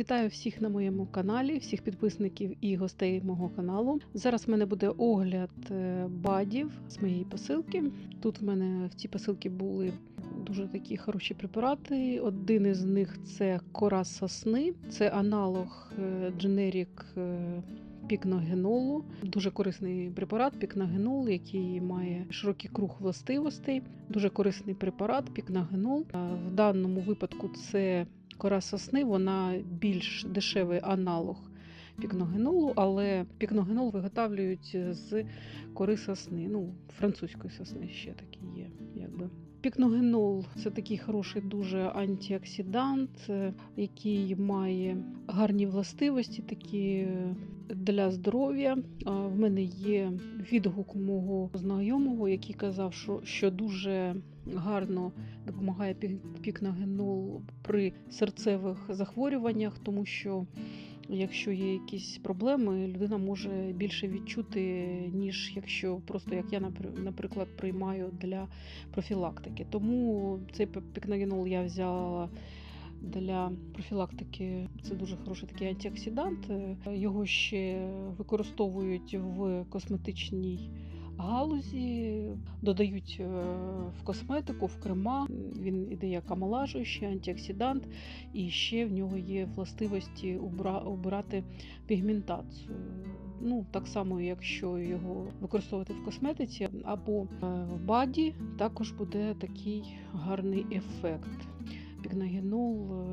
Вітаю всіх на моєму каналі, всіх підписників і гостей мого каналу. Зараз в мене буде огляд е, бадів з моєї посилки. Тут в мене в цій посилці були дуже такі хороші препарати. Один із них це кора сосни, це аналог е, дженерік. е, Пікногенолу дуже корисний препарат, пікногенол, який має широкий круг властивостей. Дуже корисний препарат, пікногенол. В даному випадку це кора сосни, вона більш дешевий аналог пікногенолу, але пікногенол виготовлюють з кори сосни, ну, французької сосни ще такий є. Якби. Пікногенол це такий хороший дуже антиоксидант, е, який має гарні властивості, такі е, для здоров'я. В мене є відгук мого знайомого, який казав, що, що дуже гарно допомагає пі- пікногенол при серцевих захворюваннях, тому що якщо є якісь проблеми, людина може більше відчути, ніж якщо просто як я наприклад приймаю для профілактики. Тому цей пі- пікногенол я взяла. Для профілактики це дуже хороший такий антиоксидант. Його ще використовують в косметичній галузі, додають е, в косметику, в крема. Він іде як омолажуючий, антиоксидант, і ще в нього є властивості убирати пігментацію. Ну, так само, якщо його використовувати в косметиці або е, в баді, також буде такий гарний ефект. Пігногенол, е,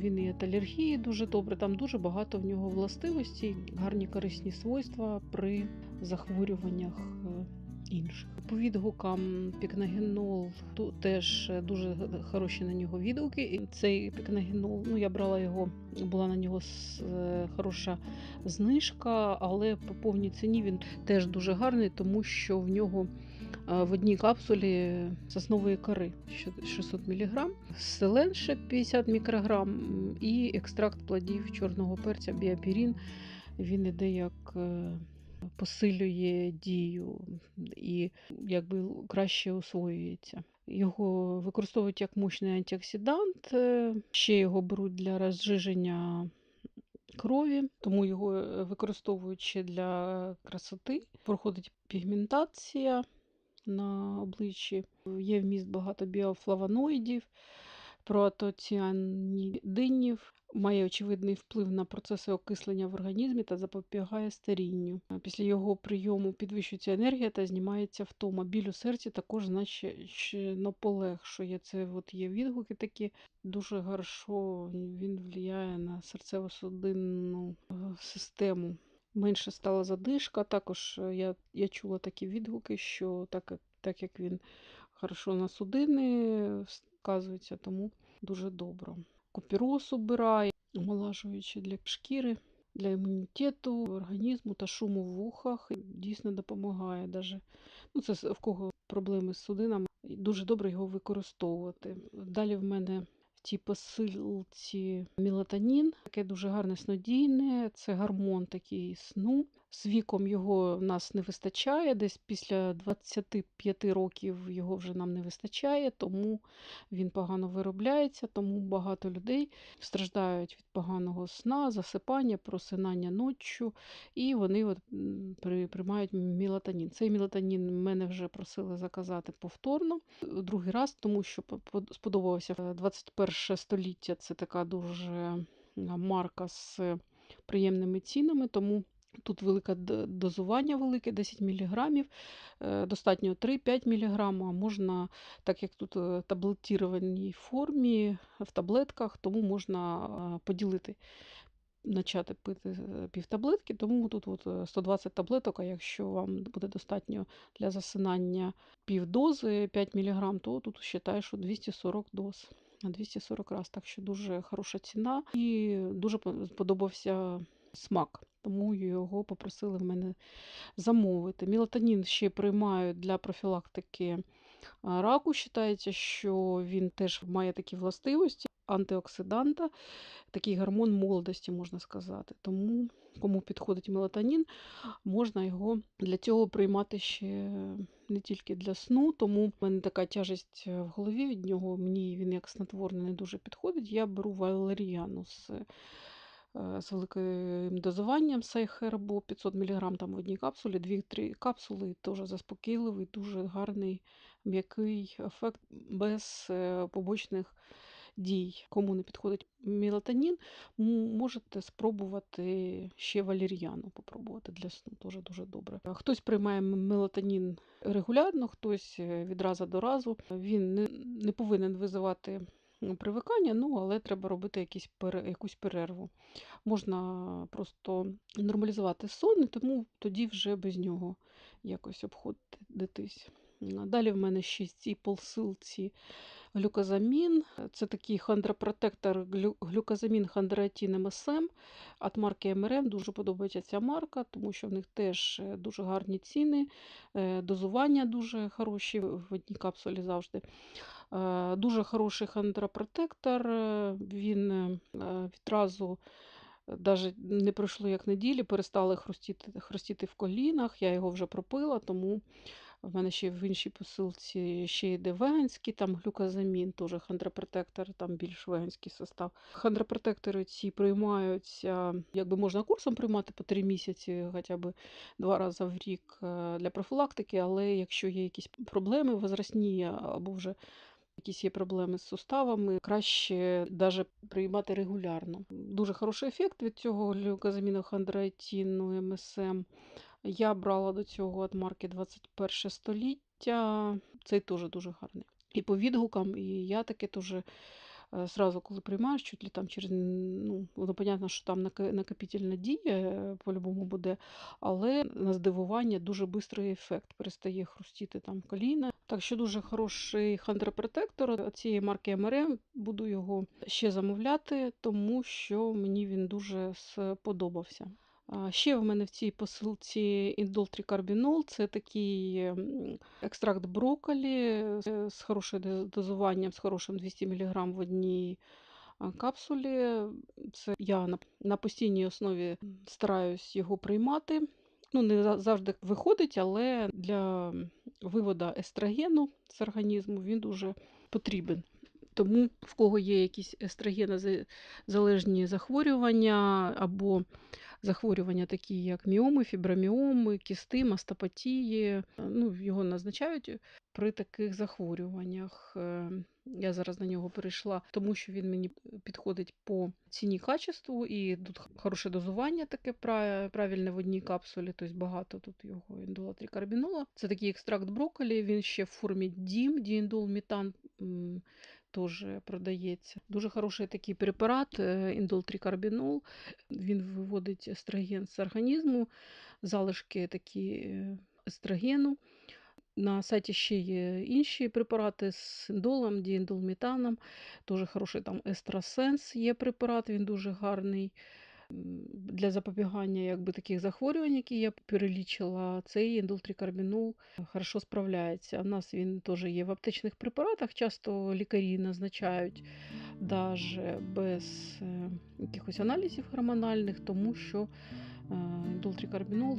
він і від алергії дуже добре, там дуже багато в нього властивостей, гарні корисні свойства при захворюваннях е, інших. По відгукам пікногенол тут теж дуже хороші на нього відгуки. І цей пікногенол, ну я брала його, була на нього е, хороша знижка, але по повній ціні він теж дуже гарний, тому що в нього е, в одній капсулі соснової кори 600 мг, селен ще 50 мікрограм і екстракт плодів чорного перця біопірін. Він іде як е, посилює дію і якби краще освоюється. Його використовують як мощний антиоксидант, е, ще його беруть для розжиження крові, тому його е, використовують ще для красоти. Проходить пігментація на обличчі, є вміст багато біофлавоноїдів, протоціанідинів, має очевидний вплив на процеси окислення в організмі та запобігає старінню. Після його прийому підвищується енергія та знімається втома. Біль у серці також значно полегшує. Це от є відгуки такі. Дуже хорошо він впливає на серцево-судинну систему. Менше стала задишка. Також е, я, я чула такі відгуки, що так, як- так як він хорошо на судини вказується, тому дуже добре. Купірос убирає, омолажуючи для шкіри, для імунітету, організму та шуму в вухах. Дійсно допомагає. Даже, ну, це в кого проблеми з судинами, дуже добре його використовувати. Далі в мене в цій посилці мелатонін, таке дуже гарне снодійне, це гормон такий сну. З віком його в нас не вистачає, десь після 25 років його вже нам не вистачає, тому він погано виробляється, тому багато людей страждають від поганого сна, засипання, просинання ночі, і вони от, приймають мелатонін. Цей мелатонін мене вже просили заказати повторно другий раз, тому що по- по- сподобалося е, 21 століття. Це така дуже е, марка з приємними цінами, тому. Тут велике дозування велике, 10 мг, достатньо 3-5 мг, а можна, так як тут е, таблетірованій формі в таблетках, тому можна е, поділити, почати пити е, півтаблетки, тому тут от е, 120 таблеток, а якщо вам буде достатньо для засинання півдози 5 мг, то тут вважаю, що 240 доз. На 240 раз, так що дуже хороша ціна і дуже по- сподобався смак, тому його попросили в мене замовити. Мелатонін ще приймають для профілактики раку. Вважається, що він теж має такі властивості антиоксиданта, такий гормон молодості, можна сказати. Тому, кому підходить мелатонін, можна його для цього приймати ще не тільки для сну, тому в мене така тяжесть в голові від нього. Мені він як снотворний не дуже підходить. Я беру валеріану е, з великим дозуванням Сайхербо 500 мг там в одній капсулі, 2-3 капсули, теж заспокійливий, дуже гарний м'який ефект без е, побочних дій. Кому не підходить мелатонін, можете спробувати ще валір'яну попробувати для сну, теж дуже добре. Хтось приймає мелатонін регулярно, хтось е, від разу до разу. Він не, не повинен визивати привикання, ну але треба робити якісь якусь перерву. Можна просто нормалізувати сон, і тому тоді вже без нього якось обходитись. Далі в мене ще ці посилці глюкозамін. Це такий хондропротектор глю- глюкозамін хондроатін МСМ від марки МРМ. Дуже подобається ця марка, тому що в них теж е, дуже гарні ціни, е, дозування дуже хороші в одній капсулі завжди. Е, Дуже хороший хондропротектор. Він відразу навіть не пройшло як неділі, перестали хрустіти, хрустіти в колінах. Я його вже пропила, тому в мене ще в іншій посилці ще йде веганський, там глюкозамін, теж хондропротектор, там більш веганський состав. Хондропротектори ці приймаються, якби можна курсом приймати по 3 місяці, хоча б два рази в рік е, для профілактики, але якщо є якісь проблеми возрастні або вже якісь є проблеми з суставами, краще навіть приймати регулярно. Дуже хороший ефект від цього глюкозаміноходроатіну МСМ. Я брала до цього від марки 21 століття. Цей теж дуже гарний. І по відгукам, і я таке теж е, зразу, коли приймаєш, чуть ли там через, ну, воно понятно, що там нака- накопітельна дія е, по-любому буде, але на здивування дуже швидкий ефект. Перестає хрустіти там коліна. Так що дуже хороший хондропротектор цієї марки МРМ. Буду його ще замовляти, тому що мені він дуже сподобався. Ще в мене в цій посилці індолтрикарбінол. Це такий екстракт брокколі з хорошим дозуванням, з хорошим 200 мг в одній капсулі. Це я на постійній основі стараюсь його приймати. Ну, не завжди виходить, але для виводу естрогену з організму він дуже потрібен. Тому в кого є якісь естрогенозалежні захворювання або захворювання, такі як міоми, фіброміоми, кісти, мастопатії, ну, його назначають при таких захворюваннях. Е, Я зараз на нього перейшла, тому що він мені підходить по ціні качеству, і тут хороше дозування таке правильне в одній капсулі, тобто багато тут його індолатрикарбінола. Це такий екстракт брокколі, він ще в формі дім, дііндолмітан м, теж продається. Дуже хороший такий препарат, індолтрикарбінол. Він виводить естроген з організму, залишки такі е, естрогену. На сайті ще є інші препарати з індолом, діендолмітаном. Дуже хороший там естрасенс є препарат, він дуже гарний. Для запобігання якби, таких захворювань, які я перелічила, цей індолтрикарбінол хорошо справляється. У нас він теж є в аптечних препаратах, часто лікарі назначають навіть без е, якихось аналізів гормональних, тому що е,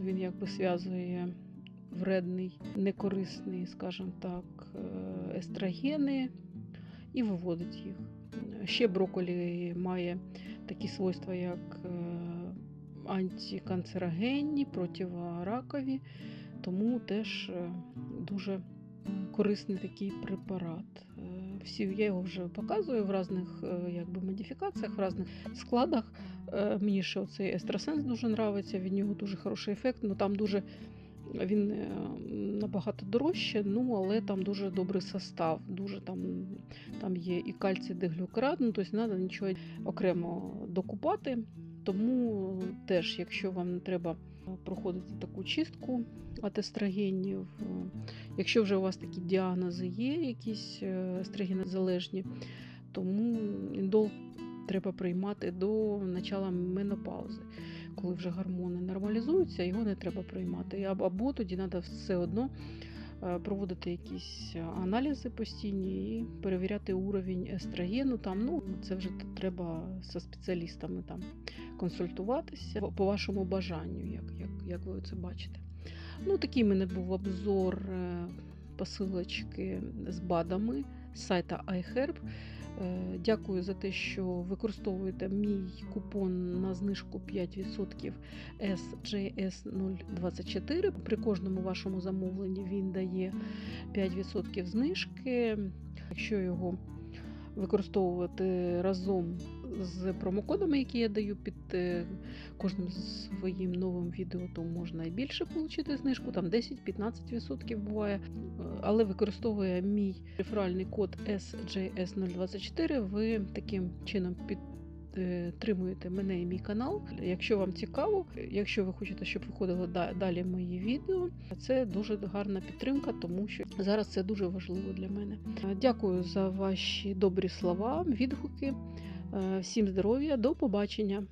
він якби зв'язує вредний, некорисний, скажімо так, е, естрогени і виводить їх. Ще брокколі має такі свойства, як е, антиканцерогенні, противоракові, тому теж е, дуже корисний такий препарат. Е, Всі я його вже показую в різних якби, модифікаціях, в різних складах. Мені ще цей естрасенс дуже подобається, від нього дуже хороший ефект. Ну там дуже він е, набагато дорожче, ну але там дуже добрий состав. Дуже там, там є і кальцій деглюкарат, ну тобто не треба нічого окремо докупати. Тому теж, якщо вам не треба проходити таку чистку від естрогенів, е, якщо вже у вас такі діагнози є, якісь е, естрогенозалежні, тому індол треба приймати до начала менопаузи. Коли вже гормони нормалізуються, його не треба приймати. Або, тоді треба все одно е, проводити якісь аналізи постійні і перевіряти уровень естрогену. Там, ну, це вже треба зі спеціалістами там консультуватися по- вашому бажанню, як, як, як ви це бачите. Ну, такий мене був обзор е, посилочки з БАДами з сайта iHerb. Е, Дякую за те, що використовуєте мій купон на знижку 5% SJS024. При кожному вашому замовленні він дає 5% знижки. Якщо його використовувати разом з промокодами, які я даю під е, кожним своїм новим відео, то можна і більше отримати знижку, там 10-15% буває. Е, Але використовує мій реферальний код SJS024, ви таким чином підтримуєте мене і мій канал. Якщо вам цікаво, якщо ви хочете, щоб виходили далі мої відео, це дуже гарна підтримка, тому що зараз це дуже важливо для мене. Е, Дякую за ваші добрі слова, відгуки. Е, Всім здоров'я, до побачення!